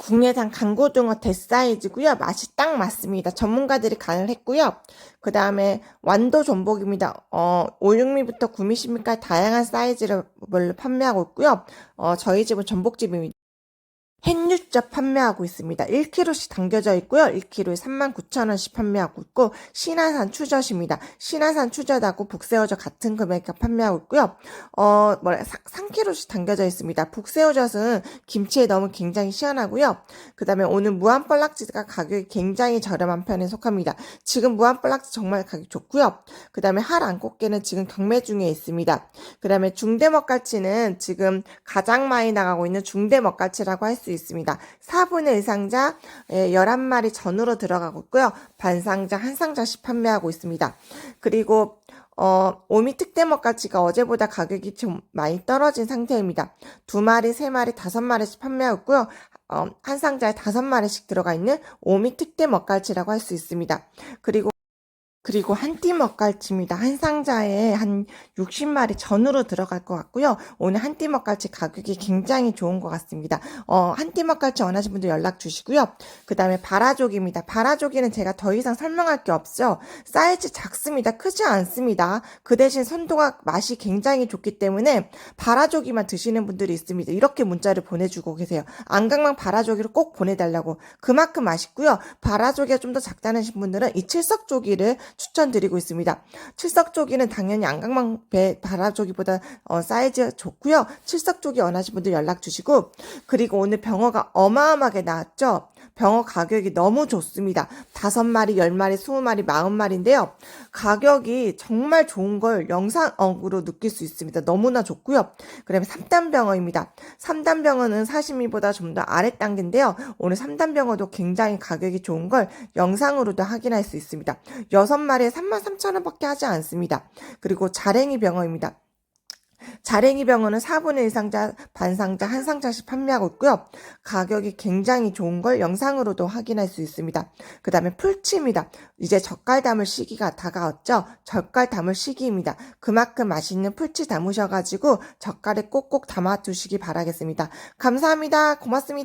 국내산 강고등어 대사이즈고요. 맛이 딱 맞습니다. 전문가들이 간을 했고요. 그 다음에 완도 전복입니다. 어, 5, 6미부터 9미까지 다양한 사이즈를 판매하고 있고요. 어, 저희 집은 전복집입니다. 햇육젓 판매하고 있습니다. 1kg씩 담겨져 있고요. 1kg에 39,000원씩 판매하고 있고 신화산 추젓입니다. 신화산 추젓하고 북새우젓 같은 금액에 판매하고 있고요. 어, 뭐라 3kg씩 담겨져 있습니다. 북새우젓은 김치에 넣으면 굉장히 시원하고요. 그다음에 오늘 무한뻘락지가 가격이 굉장히 저렴한 편에 속합니다. 지금 무한뻘락지 정말 가격 좋고요. 그다음에 할 안꽃게는 지금 경매 중에 있습니다. 그다음에 중대먹갈치는 지금 가장 많이 나가고 있는 중대먹갈치라고 할 수 있습니다. 4분의 1상자 11마리 전으로 들어가고 있고요. 반상자 한 상자씩 판매하고 있습니다. 그리고 어, 오미 특대먹갈치가 어제보다 가격이 좀 많이 떨어진 상태입니다. 두 마리, 세 마리, 다섯 마리씩 판매하고 있고요. 어, 한 상자에 다섯 마리씩 들어가 있는 오미 특대먹갈치라고 할 수 있습니다. 그리고 그리고 한 띠 먹갈치입니다. 한 상자에 한 60마리 전으로 들어갈 것 같고요. 오늘 한 띠 먹갈치 가격이 굉장히 좋은 것 같습니다. 어, 한 띠 먹갈치 원하시는 분들 연락 주시고요. 그 다음에 바라조기입니다. 바라조기는 제가 더 이상 설명할 게 없죠. 사이즈 작습니다. 크지 않습니다. 그 대신 선도가 맛이 굉장히 좋기 때문에 바라조기만 드시는 분들이 있습니다. 이렇게 문자를 보내주고 계세요. 안강망 바라조기를 꼭 보내달라고. 그만큼 맛있고요. 바라조기가 좀 더 작다는 분들은 이 칠석조기를 추천드리고 있습니다. 칠석조기는 당연히 안강망 배 바라조기보다 어, 사이즈 좋고요. 칠석조기 원하시는 분들 연락 주시고 그리고 오늘 병어가 어마어마하게 나왔죠. 병어 가격이 너무 좋습니다. 다섯 마리, 열 마리, 스무 마리, 마흔 마리인데요. 가격이 정말 좋은 걸 영상으로 느낄 수 있습니다. 너무나 좋고요. 그다음에 3단 병어입니다. 3단 병어는 사시미보다 좀 더 아래 단계인데요. 오늘 3단 병어도 굉장히 가격이 좋은 걸 영상으로도 확인할 수 있습니다. 6마리에 33,000원밖에 하지 않습니다. 그리고 자랭이 병어입니다. 자랭이 병어는 4분의 1상자, 반상자, 한 상자씩 판매하고 있고요. 가격이 굉장히 좋은 걸 영상으로도 확인할 수 있습니다. 그 다음에 풀치입니다. 이제 젓갈 담을 시기가 다가왔죠? 젓갈 담을 시기입니다. 그만큼 맛있는 풀치 담으셔가지고 젓갈에 꼭꼭 담아두시기 바라겠습니다. 감사합니다. 고맙습니다.